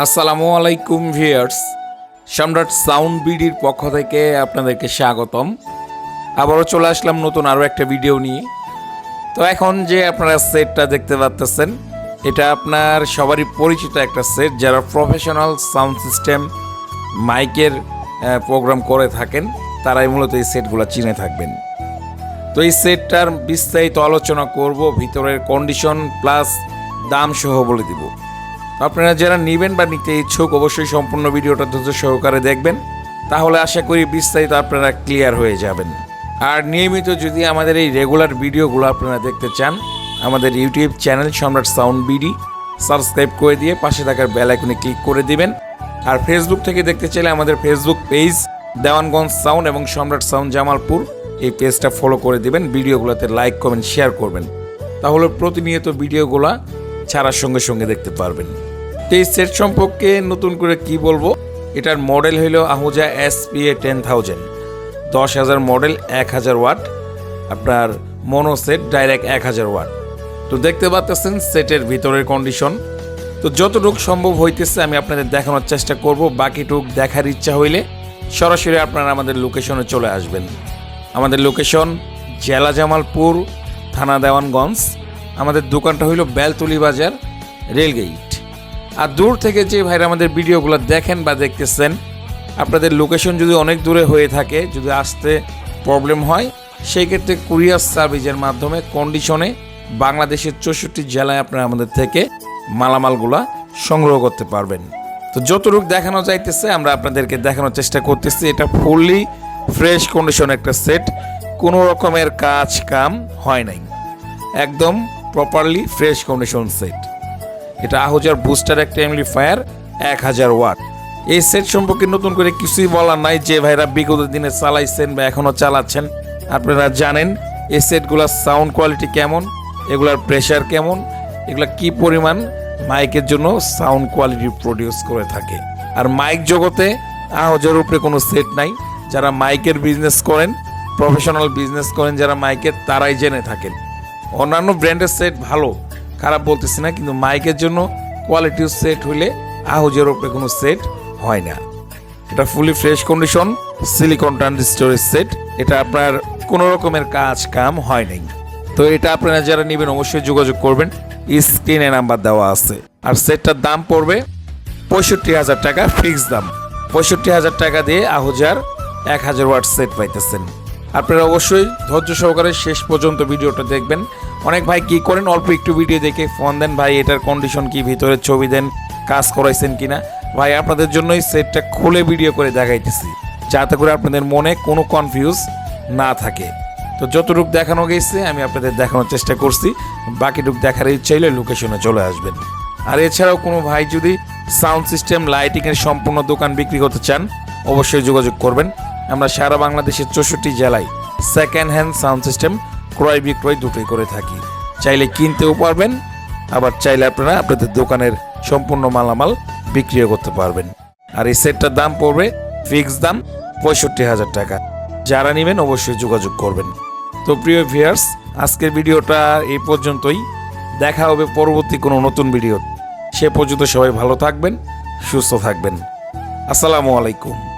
আসসালামু আলাইকুম ভিয়ার্স সম্রাট সাউন্ড বিডির পক্ষ থেকে আপনাদেরকে স্বাগতম। আবারও চলে আসলাম নতুন আরও একটা ভিডিও নিয়ে। তো এখন যে আপনারা সেটটা দেখতে পাচ্তেছেন, এটা আপনার সবারই পরিচিত একটা সেট যারা প্রফেশনাল সাউন্ড সিস্টেম মাইকের প্রোগ্রাম করে থাকেন, তারাই মূলত এই সেটগুলো চিনে থাকবেন। তো এই সেটটার বিস্তারিত আলোচনা করব, ভিতরের কন্ডিশন প্লাস দাম সহ বলে দিব। আপনারা যারা নেবেন বা নিতে ইচ্ছুক, অবশ্যই সম্পূর্ণ ভিডিওটা ধৈর্য সহকারে দেখবেন। তাহলে আশা করি বিস্তারিত আপনারা ক্লিয়ার হয়ে যাবেন। আর নিয়মিত যদি আমাদের এই রেগুলার ভিডিওগুলো আপনারা দেখতে চান, আমাদের YouTube channel Samrat sound BD, subscribe করে দিয়ে পাশে থাকার বেল আইকনে ক্লিক করে দিবেন। আর ফেসবুক থেকে দেখতে চাইলে আমাদের ফেসবুক পেজ দেওয়ানগঞ্জ সাউন্ড এবং সম্রাট সাউন্ড জামালপুর, এই পেজটা ফলো করে দিবেন, ভিডিওগুলোতে লাইক কমেন্ট শেয়ার করবেন। তাহলে প্রতিনিয়ত ভিডিওগুলো ছাড়ার সঙ্গে সঙ্গে দেখতে পারবেন। তো এই সেট সম্পর্কে নতুন করে কি বলব? এটার মডেল হইল Ahuja S P A ten thousand. দশ হাজার মডেল, এক হাজার ওয়াট। আপনার মনো সেট, ডাইরেক্ট এক হাজার ওয়াট। তো দেখতে পাচ্ছেন সেটের ভিতরের কন্ডিশন। তো যতটুকু সম্ভব হইতেছে আমি আপনাদের দেখানোর চেষ্টা করব, বাকিটুক দেখার ইচ্ছা হইলে সরাসরি আপনারা আমাদের লোকেশনে চলে আসবেন। আমাদের লোকেশন জেলা জামালপুর, থানা দেওয়ানগঞ্জ। আমাদের দোকানটা হইল বেলতলি বাজার, রেলগেট। আর দূর থেকে যে ভাইরা আমাদের ভিডিওগুলো দেখেন বা দেখতেছেন, আপনাদের লোকেশন যদি অনেক দূরে হয়ে থাকে, যদি আসতে প্রবলেম হয়, সেই ক্ষেত্রে কুরিয়ার সার্ভিসের মাধ্যমে কন্ডিশনে বাংলাদেশের চৌষট্টি জেলায় আপনারা আমাদের থেকে মালামালগুলা সংগ্রহ করতে পারবেন। তো যতটুকু দেখানো যাইতেছে, আমরা আপনাদেরকে দেখানোর চেষ্টা করতেছি। এটা ফুললি ফ্রেশ কন্ডিশন একটা সেট কোনো রকমের কাজ কাম হয় নাই। একদম প্রপারলি ফ্রেশ কন্ডিশন সেট এটা আহুজার বুস্টার একটা এমপ্লিফায়ার এক হাজার ওয়াট এই সেট সম্পর্কে নতুন করে কিছুই বলার নাই, যে ভাইরা বিগত দিনে চালাইছেন বা এখনও চালাচ্ছেন, আপনারা জানেন এই সেটগুলোর সাউন্ড কোয়ালিটি কেমন, এগুলার প্রেশার কেমন, এগুলা কি পরিমাণ মাইকের জন্য সাউন্ড কোয়ালিটি প্রডিউস করে থাকে। আর মাইক জগতে আহজের উপরে কোনো সেট নাই, যারা মাইকের বিজনেস করেন প্রফেশনাল বিজনেস করেন, যারা মাইকের তারাই জেনে থাকেন। অন্যান্য ব্র্যান্ডের সেট ভালো খারাপ বলতেছি না, কিন্তু মাইকের জন্য কোয়ালিটির সেট হইলে আহুজের ওপরে কোনো সেট হয় না। এটা ফুলি ফ্রেশ কন্ডিশন সিলিকন ট্রানজিস্টরের সেট এটা আপনার কোনো রকমের কাজ কাম হয় নাই। তো এটা আপনারা যারা নেবেন অবশ্যই যোগাযোগ করবেন স্ক্রিনে নাম্বার দেওয়া আছে। আর সেটটার দাম পড়বে পঁয়ষট্টি হাজার টাকা ফিক্স দাম। পঁয়ষট্টি হাজার টাকা দিয়ে আহুজার এক হাজার ওয়াট সেট পাইতেছেন। আপনারা অবশ্যই ধৈর্য সহকারে শেষ পর্যন্ত ভিডিওটা দেখবেন। অনেক ভাই কি করেন? অল্প একটু ভিডিও দেখে ফোন দেন, ভাই, এটার কন্ডিশন কি? ভিতরে ছবি দেন, কাজ করাইছেন কিনা? ভাই, আপনাদের জন্যই সেটটা খুলে ভিডিও করে দেখাইতেছি, যাতে করে আপনাদের মনে কোনো কনফিউজ না থাকে। তো যতটুক দেখানো গেছে, আমি আপনাদের দেখানোর চেষ্টা করছি। বাকিটুক দেখার ইচ্ছা হলে লোকেশনে চলে আসবেন। আর এছাড়াও কোনো ভাই যদি সাউন্ড সিস্টেম লাইটিং এর সম্পূর্ণ দোকান বিক্রি করতে চান, অবশ্যই যোগাযোগ করবেন। আমরা সারা বাংলাদেশের চৌষট্টি জেলায় সেকেন্ড হ্যান্ড সাউন্ড সিস্টেম ক্রয় বিক্রয় দুটোই করে থাকি। চাইলে কিনতেও পারবেন, আবার চাইলে আপনারা আপনাদের দোকানের সম্পূর্ণ মালামাল বিক্রিও করতে পারবেন। আর এই সেটটার দাম পড়বে ফিক্স দাম পঁয়ষট্টি হাজার টাকা। যারা নেবেন অবশ্যই যোগাযোগ করবেন। তো প্রিয় ভিয়ার্স আজকের ভিডিওটা এই পর্যন্তই। দেখা হবে পরবর্তী কোনো নতুন ভিডিও। সে পর্যন্ত সবাই ভালো থাকবেন, সুস্থ থাকবেন। আসসালামু আলাইকুম।